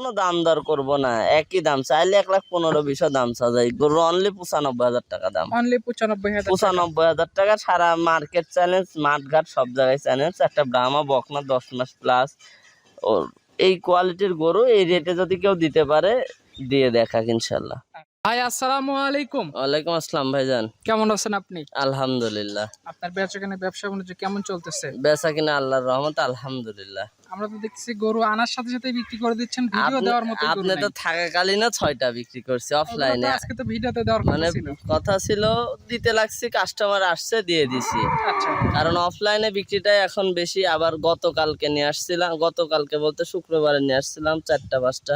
কোনো দাম দর করব না একই দাম চাইলে এক লাখ পনেরো বিশও দাম চাই গরু অনলি পঁচানব্বই হাজার টাকা দাম। অনলি পঁচানব্বই হাজার টাকা। পঁচানব্বই হাজার টাকা সারা মার্কেট চ্যালেঞ্জ মাঠঘাট সব জায়গায় চ্যালেঞ্জ একটা ব্রাহ্মা বকনা দশ মাস প্লাস ওর এই কোয়ালিটির গরু এই রেটে যদি কেউ দিতে পারে দিয়ে দেখা ইনশাল্লাহ। ভাই আসসালামু আলাইকুম। ওয়ালাইকুম আসসালাম ভাইজান। কেমন আছেন আপনি? আলহামদুলিল্লাহ। আপনার বেচাকেনে ব্যবসা বাণিজ্য কেমন চলতেছে? বেচা কিনা আল্লাহর রহমত আলহামদুলিল্লাহ। আমরা তো দেখছি গরু আনার সাথে সাথে বিক্রি করে দিচ্ছেন ভিডিও দেওয়ার মতো আপনি তো থাকাকালীন ছয়টা বিক্রি করছি অফলাইনে আজকে তো ভিডিওতে দেওয়ার কথা মানে ছিল। কথা ছিল দিতে লাগছি কাস্টমার আসছে দিয়ে দিছি। আচ্ছা। কারণ অফলাইনে বিক্রিটাই এখন বেশি আবার গতকালকে নিয়ে আসছিলাম গতকালকে বলতে শুক্রবারে নিয়ে আসছিলাম চারটা পাঁচটা।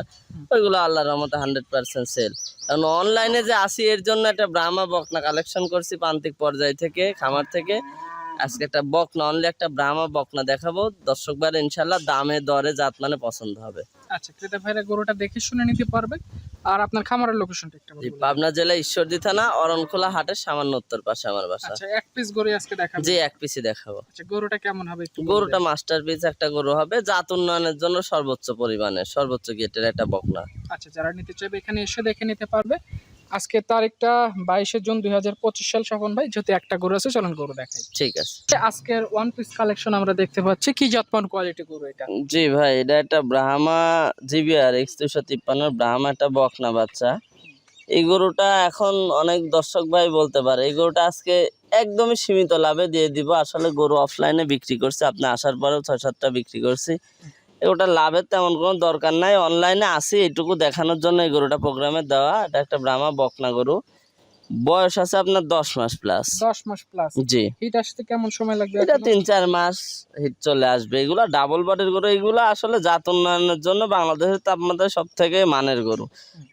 ওইগুলো আল্লাহর রহমতে হান্ড্রেড পার্সেন্ট সেল কারণ অনলাইনে যে আসি এর জন্য একটা ব্রাহ্মা বকনা কালেকশন করছি প্রান্তিক পর্যায় থেকে খামার থেকে। আজকে একটা বকনা অনলি একটা ব্রাহ্মা বকনা দেখাবো। দর্শকবার ইনশাল্লাহ দামে দরে জাত মানে পছন্দ হবে। আচ্ছা ক্রেতা ভাইরা গরুটা দেখে শুনে নিতে পারবে। আর আপনার খামারের লোকেশনটা একটু বলুন। পাবনা জেলা ঈশ্বরদী থানা অরণখোলা হাটের সামান্য উত্তর পাশে আমার বাসা। আচ্ছা এক পিস গরু আজকে দেখাবো জি এক পিসি দেখাবো। আচ্ছা গরুটা কেমন হবে একটু গরুটা মাস্টার পিস একটা গরু হবে। জাত উন্নয়নের জন্য সর্বোচ্চ পরিমাণে সর্বোচ্চ গেটের একটা বকনা। আচ্ছা যারা নিতে চাইবে এখানে এসে দেখে নিতে পারবে। আজকে তারিখটা বাইশে জুন দুই হাজার পঁচিশ সাল স্বপন ভাই যেহেতু একটা গরু আছে চলুন গরু দেখাই। ঠিক আছে। আজকের ওয়ান পিস কালেকশন আমরা দেখতে পাচ্ছি কি যত্ন কোয়ালিটি গরু এটা? জি ভাই এটা একটা ব্রাহ্মা জিবিআর এক্স দুশো তিপ্পান্ন ব্রাহ্মা একটা বকনা বাচ্চা। এই গরুটা এখন অনেক দর্শক ভাই বলতে পারে এই গরুটা আজকে একদমই সীমিত লাভে দিয়ে দিব। আসলে গরু অফলাইনে বিক্রি করছে আপনি আসার পরেও ছয় সাতটা বিক্রি করছি। এগুলোটা লাভের তেমন কোনো দরকার নাই। অনলাইনে আসি এটুকু দেখানোর জন্য এই গরুটা প্রোগ্রামে দেওয়া। এটা একটা ব্রাহ্মা বকনা গরু। বয়স আছে আপনার দশ মাস প্লাস দশ মাস প্লাস জি। হিট আসতে কেমন সময় লাগবে এটা তিন চার মাস হিট চলে আসবে। এগুলো ডাবল বডির গরু এগুলো আসলে জাত উন্নয়নের জন্য বাংলাদেশের তাপমাত্রা সব থেকে মানের গরু।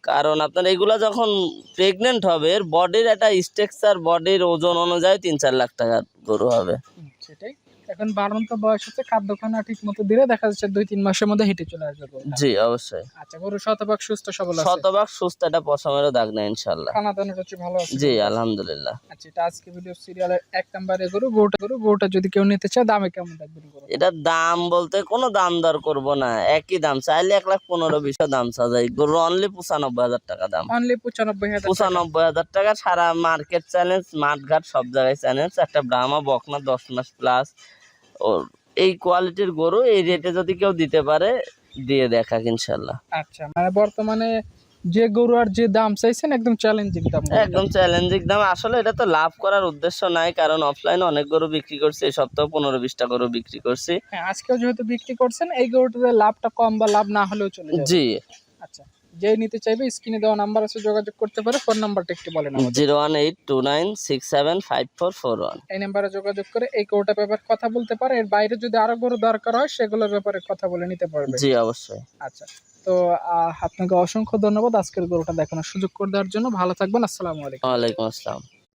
কারণ আপনার এগুলো যখন প্রেগনেন্ট হবে এর বডির একটা স্ট্রাকচার বডির ওজন অনুযায়ী তিন চার লাখ টাকার গরু হবে। সেটাই। এখন বাড়ন্ত বয়স হচ্ছে খাদ্যখানা ঠিক মতো দিলে দেখা যাচ্ছে দুই তিন মাসের মধ্যে হিটে চলে আসবে জি অবশ্যই। আচ্ছা গরু শতভাগ সুস্থ সবল আছে? শতভাগ সুস্থ একটা পশমেরও দাগ নেই ইনশাল্লাহ খানা দানা রুচি ভালো আছে? জি আলহামদুলিল্লাহ। আচ্ছা এটা আজকে ভিডিও সিরিয়ালের এক নম্বরে গরু গরুটা গরু গরুটা যদি কেউ নিতে চায় দামে কেমন রাখবেন গরু এটার দাম বলতে কোনো দাম দর করব না একই দাম। চাইলে এক লাখ পনেরো বিশ দাম চাই গরু অনলি পঁচানব্বই হাজার টাকা দাম। অনলি পঁচানব্বই হাজার। পঁচানব্বই হাজার টাকা সারা মার্কেট চ্যালেঞ্জ মাঠঘাট সব জায়গায় চ্যালেঞ্জ একটা ব্রাহ্মা বকনা দশ মাস প্লাস এই কোয়ালিটির গরু এই রেটে যদি কেউ দিতে পারে দিয়ে দেখা ইনশাল্লাহ আচ্ছা মানে বর্তমানে যে গরু আর যে দাম চাইছেন একদম চ্যালেঞ্জিং দাম। একদম চ্যালেঞ্জিং দাম। আসলে এটা তো লাভ করার উদ্দেশ্য নাই কারণ অফলাইনে অনেক গরু বিক্রি করছি এই সপ্তাহে পনেরো বিশটা গরু বিক্রি করছি। হ্যাঁ আজকেও যেহেতু বিক্রি করছেন এই গরুটাতে লাভটা কম বা লাভ না হলেও চলে জি। আচ্ছা। যে নিতে চাইবে স্ক্রিনে দেওয়া নাম্বার আছে যোগাযোগ করতে পারে। ফোন নাম্বারটা একটু বলেন zero one eight two nine six seven five four four one. এই নাম্বারে যোগাযোগ করে এই কোটা ব্যাপারে কথা বলতে পারে। এর বাইরে যদি আরও গরু দরকার হয় সেগুলোর ব্যাপারে কথা বলে নিতে পারবে। জি অবশ্যই। আচ্ছা তো আপনাকে অসংখ্য ধন্যবাদ আজকের গরুটা দেখানোর সুযোগ করে দেওয়ার জন্য। ভালো থাকবেন আসসালামু আলাইকুম। ওয়ালাইকুম আসসালাম।